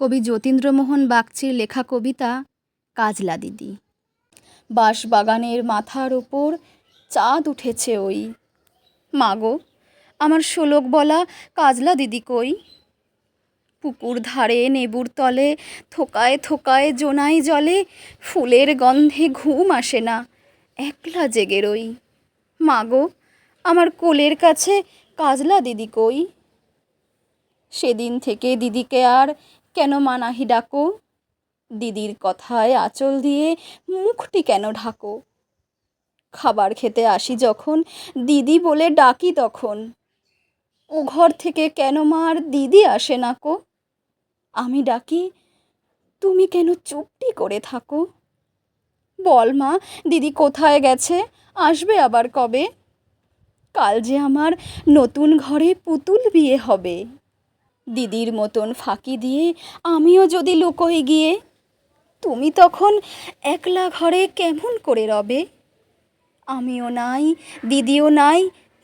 কবি যতীন্দ্রমোহন বাগচির লেখা কবিতা কাজলা দিদি। বাঁশবাগানের মাথার ওপর চাঁদ উঠেছে ওই। মাগো, আমার শোলক বলা কাজলা দিদি কই? পুকুর ধারে নেবুর তলে থোকায় থোকায় জোনাই জলে ফুলের গন্ধে ঘুম আসে না, একলা জেগে রই। মাগো, আমার কোলের কাছে কাজলা দিদি কই? সেদিন থেকে দিদিকে আর কেন মানাহি ডাকো? দিদির কথায় আঁচল দিয়ে মুখটি কেন ঢাকো? খাবার খেতে আসি যখন, দিদি বলে ডাকি তখন। ও ঘর থেকে কেন মা আর দিদি আসে না কো? আমি ডাকি, তুমি কেন চুপটি করে থাকো? বল মা, দিদি কোথায় গেছে? আসবে আবার কবে? কাল যে আমার নতুন ঘরে পুতুল বিয়ে হবে। দিদির মতন ফাঁকি দিয়ে আমিও যদি লুকোই গিয়ে, তুমি তখন একলা ঘরে কেমন করে রবে? আমিও নাই, দিদিও নাই,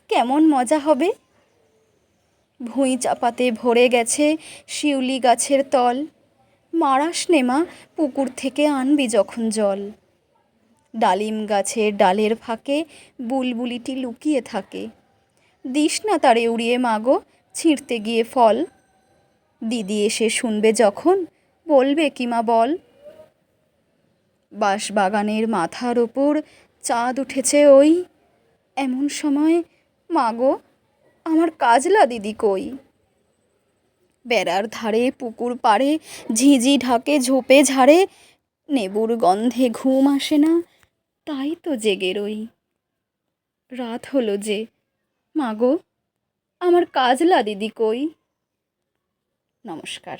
কেমন মজা হবে? ভুঁই চাপাতে ভরে গেছে শিউলি গাছের তল। মারাস নেমা পুকুর থেকে আনবি যখন জল। ডালিম গাছের ডালের ফাঁকে বুলবুলিটি লুকিয়ে থাকে। দিস না তারে উড়িয়ে মাগো, ছিঁড়তে গিয়ে ফল। দিদি এসে শুনবে যখন, বলবে কি মা বল। বাঁশবাগানের মাথার ওপর চাঁদ উঠেছে ওই। এমন সময় মাগো আমার কাজলা দিদি কই? বেড়ার ধারে পুকুর পাড়ে ঝিঝি ঢাকে ঝোপে ঝাড়ে, নেবুর গন্ধে ঘুম আসে না, তাই তো জেগে রই। রাত হলো যে মাগো আমার কাজলা দিদি কই? নমস্কার।